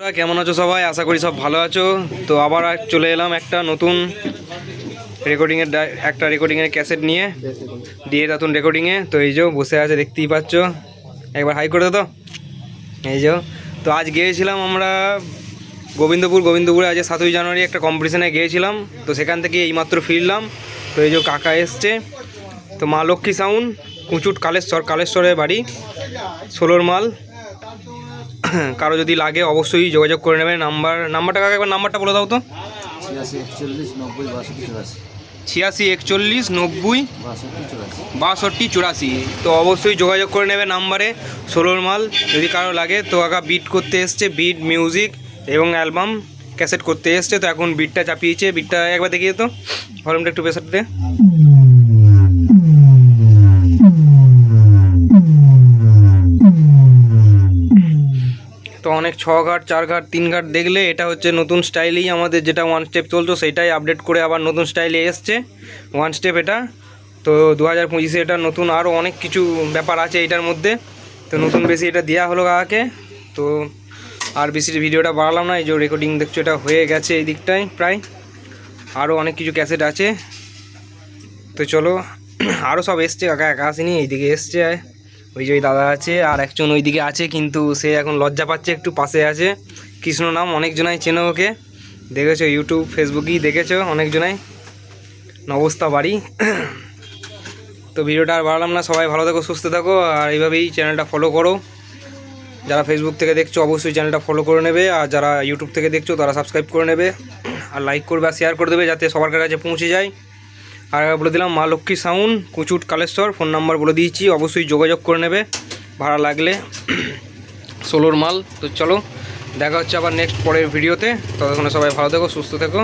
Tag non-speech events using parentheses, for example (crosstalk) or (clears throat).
তোমরা কেমন আছো সবাই? আশা করি সব ভালো আছো। তো আবার চলে এলাম একটা নতুন রেকর্ডিংয়ের একটা রেকর্ডিংয়ের ক্যাসেট নিয়ে, দিয়ে নতুন রেকর্ডিংয়ে তো এই যে বসে আছে, দেখতেই পাচ্ছ। একবার হাই করে তো। এই যে তো আজ গিয়েছিলাম আমরা গোবিন্দপুর। গোবিন্দপুরে আজ সাতই জানুয়ারি একটা কম্পিটিশনে গিয়েছিলাম। তো সেখান থেকে এইমাত্র ফিরলাম। তো এই যে কাকা এসছে। তো মা লক্ষ্মী সাউন্ড কুচুট কালেশ্বর কালেশ্বরের বাড়ি, ষোলোর মাল। (clears throat) কারও যদি লাগে অবশ্যই যোগাযোগ করে নেবে নাম্বার, নাম্বারটা কাকা একবার, নাম্বারটা বলে দাও তো। ছিয়াশি, একচল্লিশ, নব্বই, বাষট্টি, চুরাশি। তো অবশ্যই যোগাযোগ করে নেবে নাম্বারে। ষোলোর মাল যদি কারও লাগে, তো কাকা বিট করতে এসছে। বিট মিউজিক এবং অ্যালবাম ক্যাসেট করতে এসছে। তো এখন বিটটা চাপিয়েছে। বিটটা একবার দেখিয়ে তো। ভলিউমটা একটু প্রেসার দে। তো অনেক ছ ঘাট চার ঘাট তিন ঘাট দেখলে এটা হচ্ছে নতুন স্টাইলেই আমাদের যেটা ওয়ান স্টেপ চলতো, সেটাই আপডেট করে আবার নতুন স্টাইলে এসছে ওয়ান স্টেপ এটা। তো দু হাজার পঁচিশে এটা নতুন আরও অনেক কিছু ব্যাপার আছে এটার মধ্যে। তো নতুন বেশি এটা দেওয়া হলো কাকাকে। তো আর বেশি ভিডিওটা বাড়ালাম না, এই যে রেকর্ডিং দেখছ এটা হয়ে গেছে এই দিকটায় প্রায়। আরও অনেক কিছু ক্যাসেট আছে। তো চলো আরও সব এসছে, কাকা একা আসেনি, এইদিকে এসছে। ওই যে ওই দাদা আছে আর একজন ওইদিকে আছে, কিন্তু সে এখন লজ্জা পাচ্ছে, একটু পাশে আছে। কৃষ্ণ নাম, অনেকজনাই চেনো ওকে। দেখেছ ইউটিউব ফেসবুকেই দেখেছ অনেকজনাই। নবস্তা বাড়ি। তো ভিডিওটা আর বাড়ালাম না, সবাই ভালো থাকো, সুস্থ থাকো, আর এইভাবেই চ্যানেলটা ফলো করো। যারা ফেসবুক থেকে দেখছ, অবশ্যই চ্যানেলটা ফলো করে নেবে, আর যারা ইউটিউব থেকে দেখছ, তারা সাবস্ক্রাইব করে নেবে। আর লাইক করবে, আর শেয়ার করে দেবে, যাতে সবার কাছে পৌঁছে যায়। আর বলে দিলাম মা Lakshmi sound Kuchut Kaleshwar, phone number বলে দিয়েছি, অবশ্যই যোগাযোগ করে নেবে, ভাড়া লাগলে। ষোলোর মাল, তো চলো, দেখা হচ্ছে আবার নেক্সট পরের ভিডিওতে ততক্ষণে সবাই ভালো থেকো, সুস্থ থেকো।